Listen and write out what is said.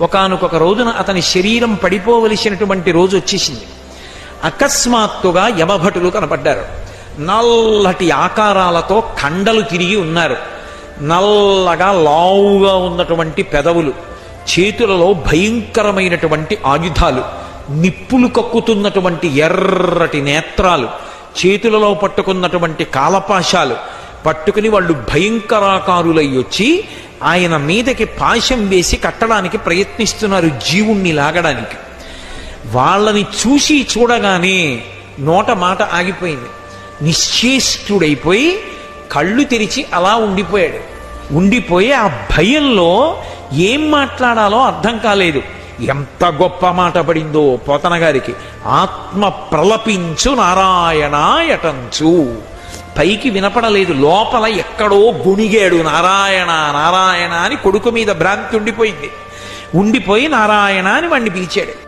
ఒకానొక రోజున అతని శరీరం పడిపోవలసినటువంటి రోజు వచ్చేసింది. అకస్మాత్తుగా యమభటులు కనపడ్డారు. నల్లటి ఆకారాలతో కండలు తిరిగి ఉన్నారు. నల్లగా లావుగా ఉన్నటువంటి పెదవులు చేతులలో భయంకరమైనటువంటి ఆయుధాలు నిప్పులు కక్కుతున్నటువంటి ఎర్రటి నేత్రాలు చేతులలో పట్టుకున్నటువంటి కాలపాశాలు పట్టుకుని వాళ్ళు భయంకరాకారులై వచ్చి ఆయన మీదకి పాశం వేసి కట్టడానికి ప్రయత్నిస్తున్నారు జీవుణ్ణి లాగడానికి. వాళ్ళని చూసి చూడగానే నోట మాట ఆగిపోయింది. నిశ్చేష్టుడైపోయి కళ్ళు తెరిచి అలా ఉండిపోయాడు. ఉండిపోయి ఆ భయంలో ఏం మాట్లాడాలో అర్థం కాలేదు. ఎంత గొప్ప మాట పడిందో పోతన గారికి. ఆత్మ ప్రలపించు నారాయణ ఎటంచు పైకి వినపడలేదు. లోపల ఎక్కడో గుణిగాడు నారాయణ నారాయణ అని కొడుకు మీద భ్రాంతి ఉండిపోయింది. ఉండిపోయి నారాయణ అని వాణ్ణి పిలిచాడు.